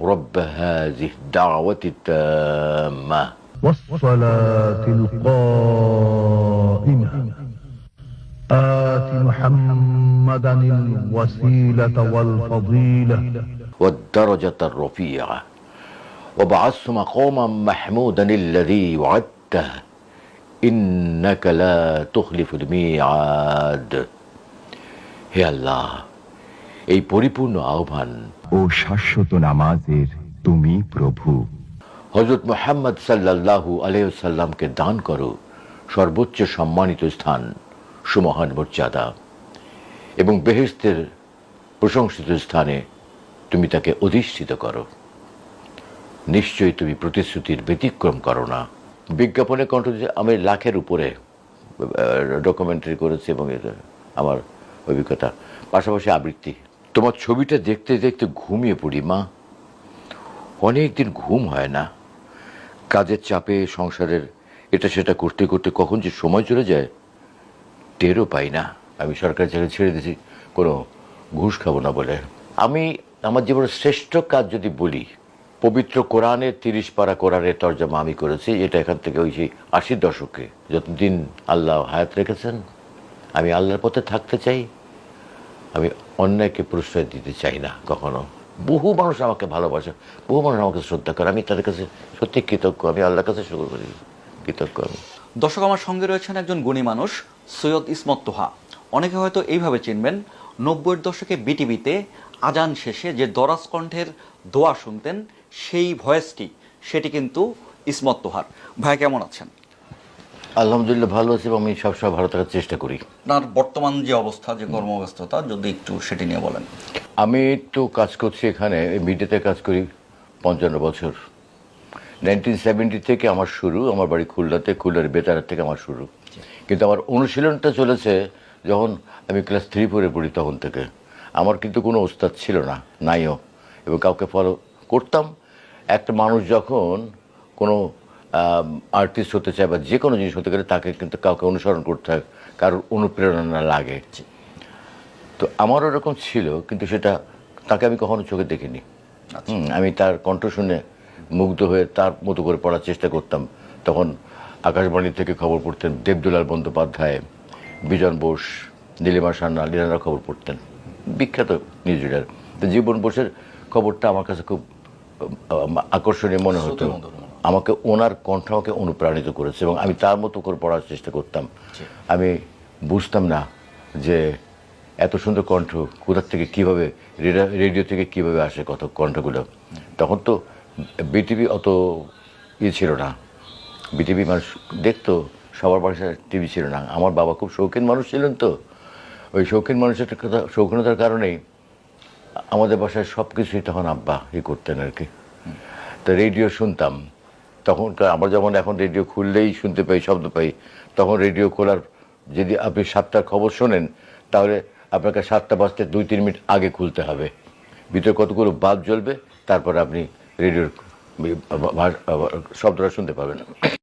رب هذه الدعوة التامة. والصلاة القائمة. آت محمدا الوسيلة والفضيلة. والدرجة الرفيعة. وبعثت مقاما محمودا الذي وعدته. إنك لا تخلف الميعاد. يا الله. এই পরিপূর্ণ আহ্বান। ও শাশ্বত নামাজের তুমি প্রভু। হজরত মোহাম্মদ সাল্লাল্লাহু আলাইসাল্লামকে দান করো সর্বোচ্চ সম্মানিত স্থান সুমহান মর্যাদা। এবং বেহেস্তের প্রশংসিত স্থানে তুমি তাকে অধিষ্ঠিত করো। নিশ্চয়ই তুমি প্রতিশ্রুতির ব্যতিক্রম করো না। বিজ্ঞাপনে কণ্ঠ আমি লাখের উপরে ডকুমেন্টারি করেছি এবং আমার অভিজ্ঞতা। পাশাপাশি আবৃত্তি। তোমার ছবিটা দেখতে দেখতে ঘুমিয়ে পড়ি, মা। অনেক দিন ঘুম হয় না। কাজের চাপে, সংসারের এটা সেটা করতে করতে কখন যে সময় চলে যায়, টেরও পাই না। আমি সরকারি চাকরি ছেড়ে দিয়েছি, কোনো ঘুষ খাব না বলে। আমি আমার জীবনের শ্রেষ্ঠ কাজ যদি বলি, পবিত্র কোরআনের তিরিশ পারা কোরআনের তর্জমা আমি করেছি, এটা এখান থেকে ওই সেই আশির দশকে। যতদিন আল্লাহ হায়াত রেখেছেন, আমি আল্লাহর পথে থাকতে চাই। আমি অন্যায়কে প্রশ্রয় দিতে চাই না কখনো। বহু মানুষ আমাকে ভালোবাসে, বহু মানুষ আমাকে শ্রদ্ধা করে। আমি তাদের কাছে সত্যি কৃতজ্ঞ, আমি আল্লাহর কাছে শুরু করি, কৃতজ্ঞ আমি। দর্শক, আমার সঙ্গে রয়েছেন একজন গুণী মানুষ, সৈয়দ ইসমত তোহা। অনেকে হয়তো এইভাবে চিনবেন, নব্বইয়ের দশকে বিটিভিতে আজান শেষে যে দরাজ কণ্ঠের দোয়া শুনতেন, সেই ভয়েসটি, সেটি কিন্তু ইসমত তোহার। ভাই, কেমন আছেন? আলহামদুলিল্লাহ ভালো আছি এবং আমি সবসময় ভালো থাকার চেষ্টা করি। আপনার বর্তমান যে অবস্থা যে কর্মব্যস্ততা যদি একটু সেটি নিয়ে বলেন। আমি তো কাজ করছি এখানে মিডিয়াতে কাজ করি পঞ্চান্ন বছর। নাইনটিন সেভেন্টি থেকে আমার শুরু আমার বাড়ি খুলনাতে খুলনার বেতারের থেকে আমার শুরু। কিন্তু আমার অনুশীলনটা চলেছে যখন আমি ক্লাস থ্রি ফোরে পড়ি তখন থেকে। আমার কিন্তু কোনো ওস্তাদ ছিল না নাইও। এবং কাউকে ফলো করতাম। একটা মানুষ যখন কোনো আর্টিস্ট হতে চায় বা যে কোনো জিনিস হতে গেলে তাকে কিন্তু কাউকে অনুসরণ করতে হয় কারোর অনুপ্রেরণা লাগে। তো আমার ওরকম ছিল কিন্তু সেটা তাকে আমি কখনো চোখে দেখিনি। আমি তার কণ্ঠ শুনে মুগ্ধ হয়ে তার মতো করে পড়ার চেষ্টা করতাম। তখন আকাশবাণী থেকে খবর পড়তেন দেবদুলাল বন্দ্যোপাধ্যায় বিজন বোস নীলিমা সান্না লীলারা খবর পড়তেন। বিখ্যাত নিউজ রিডার। তো জীবন বোসের খবরটা আমার কাছে খুব আকর্ষণীয় মনে হতো। মনে হতো। আমাকে ওনার কণ্ঠ আমাকে অনুপ্রাণিত করেছে এবং আমি তার মতো করে পড়ার চেষ্টা করতাম। আমি বুঝতাম না যে এত সুন্দর কণ্ঠ কোথার থেকে কীভাবে রেডিও থেকে কীভাবে আসে কত কণ্ঠগুলো। তখন তো বিটিভি অত ইয়ে ছিল না। বিটিভি মানুষ দেখতো সবার বাসায় টিভি ছিল না। আমার বাবা খুব শৌখিন মানুষ ছিলেন তো। ওই শৌখিন মানুষের কথা শৌখিনতার কারণেই আমাদের বাসায় সব কিছুই তখন আব্বা ই করতেন আর কি। তো রেডিও শুনতাম। তখন আমরা যেমন এখন রেডিও খুললেই শুনতে পাই, শব্দ পাই, তখন রেডিও খোলার যদি আপনি সাতটার খবর শোনেন, তাহলে আপনাকে সাতটা বাজতে দুই, তিন মিনিট আগে খুলতে হবে। ভিতরে কতগুলো বাল্ব জ্বলবে, তারপরে আপনি রেডিওর শব্দটা শুনতে পাবেন।